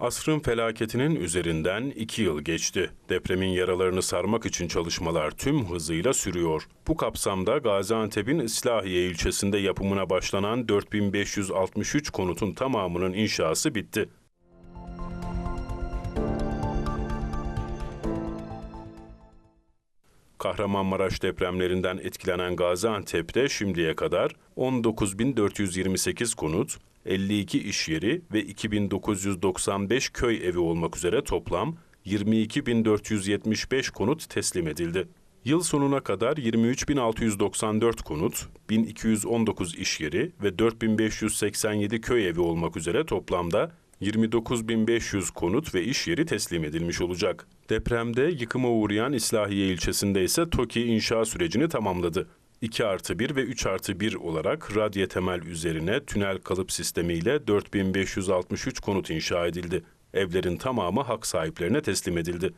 Asrın felaketinin üzerinden iki yıl geçti. Depremin yaralarını sarmak için çalışmalar tüm hızıyla sürüyor. Bu kapsamda Gaziantep'in İslahiye ilçesinde yapımına başlanan 4563 konutun tamamının inşası bitti. Kahramanmaraş depremlerinden etkilenen Gaziantep'te şimdiye kadar 19.428 konut, 52 iş yeri ve 2995 köy evi olmak üzere toplam 22.475 konut teslim edildi. Yıl sonuna kadar 23.694 konut, 1219 iş yeri ve 4587 köy evi olmak üzere toplamda 29.500 konut ve iş yeri teslim edilmiş olacak. Depremde yıkıma uğrayan İslahiye ilçesinde ise TOKİ inşa sürecini tamamladı. 2 artı 1 ve 3 artı 1 olarak radye temel üzerine tünel kalıp sistemiyle 4563 konut inşa edildi. Evlerin tamamı hak sahiplerine teslim edildi.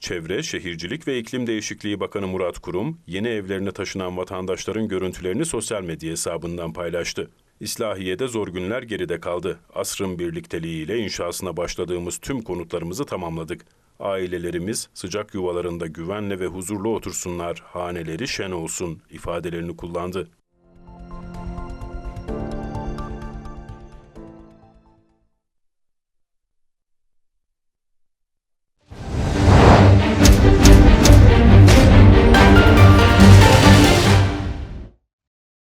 Çevre, Şehircilik ve İklim Değişikliği Bakanı Murat Kurum, yeni evlerine taşınan vatandaşların görüntülerini sosyal medya hesabından paylaştı. İslahiye'de zor günler geride kaldı. Asrın birlikteliğiyle inşasına başladığımız tüm konutlarımızı tamamladık. Ailelerimiz sıcak yuvalarında güvenle ve huzurlu otursunlar, haneleri şen olsun ifadelerini kullandı.